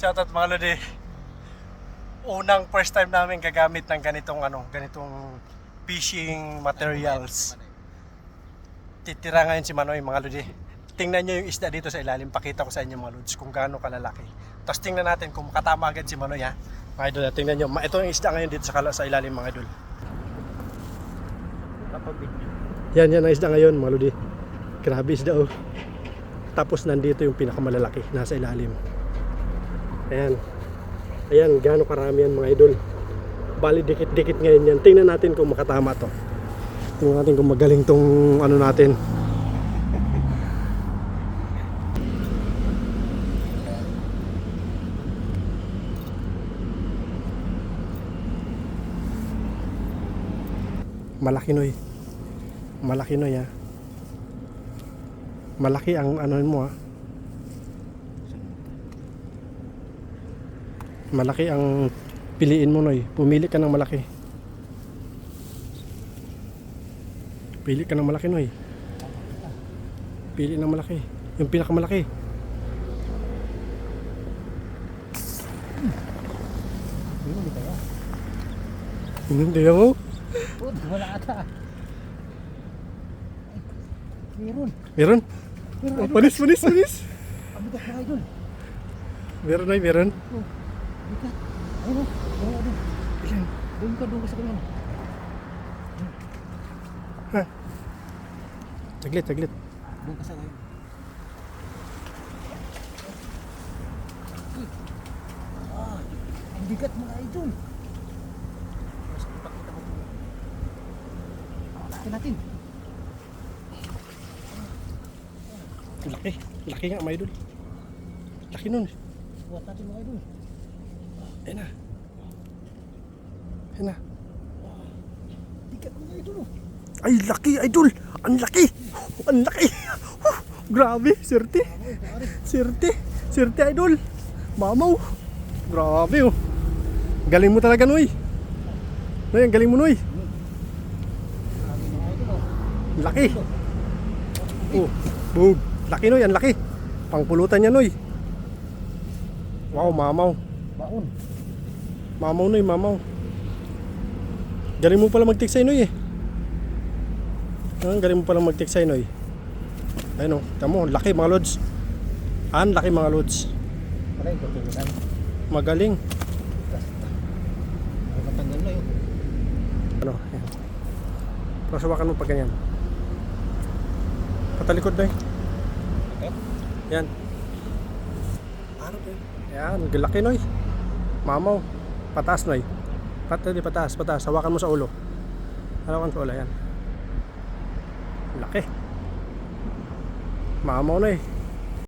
Shoutout mga lodi. Unang first time namin gagamit ng ganitong ano, ganitong fishing materials. Titira ngayon si Manoy mga lodi. Tingnan nyo yung isda dito sa ilalim. Pakita ko sa inyo mga lods kung gaano kalalaki. Tapos tingnan natin kung makatama agad si Manoy ha. Mga idol, tingnan nyo. Ito yung isda ngayon dito sa, sa ilalim mga idol. Yan, yan ang isda ngayon mga lodi. Grabe isda oh. Tapos nandito yung pinakamalalaki, nasa ilalim. Ayan. Ayan, gaano karami yan mga idol. Bali, dikit-dikit ngayon yan. Tingnan natin kung makatama to. Tingnan natin kung magaling tong ano natin. Malaki noy. Malaki noy ha. Malaki ang ano mo ha. Malaki ang piliin mo noy. Pumili ka ng malaki. Pili ka ng malaki noy. Pili ng malaki. Yung pinakamalaki. Hindi ako. Oh, wala ata. Meron. Meron? Meron. Oh, panis, panis, panis. Meron ay meron. Bigat. Ayun o. Wala doon. Ilan? Doon ka, doon ka sa kanyan. Saglit, saglit. Doon ka sa kanyan. Uy. Ah, ang bigat mga idol. Laki natin. Laki. Laki nga, mga idol. Laki nun. Buhat natin mga idol. Ayun na. Ayun na. Bigat idol. oh. Ay, laki, idol! Ang laki! Ang laki! Grabe, sirte! Sirte! Sirte, idol! Mamaw! Grabe, oh! Galing mo talaga, Noy! Noy, ang galing mo, Noy! Laki! Oh, boom! Laki, Noy! Ang laki! Pangpulutan niya, Noy! Wow, mamaw! Baon. Mamaw, Noy, mamaw! Galing mo pala mag-tiksay, Noy, eh! Ah, galing mo pala mag-tiksay, Noy! Ayun, oh! Tamo, laki, mga lods! Ang laki, mga lods! Magaling! Na. Ano? Hawakan mo pag ganyan. Patalikod na eh. Yan. Ano ba yun? Yan, laki noy. Mamaw. Pataas noy. Pat, hindi, pataas, pataas. Hawakan mo sa ulo. Hawakan sa ulo, yan. Laki. Mamaw na eh.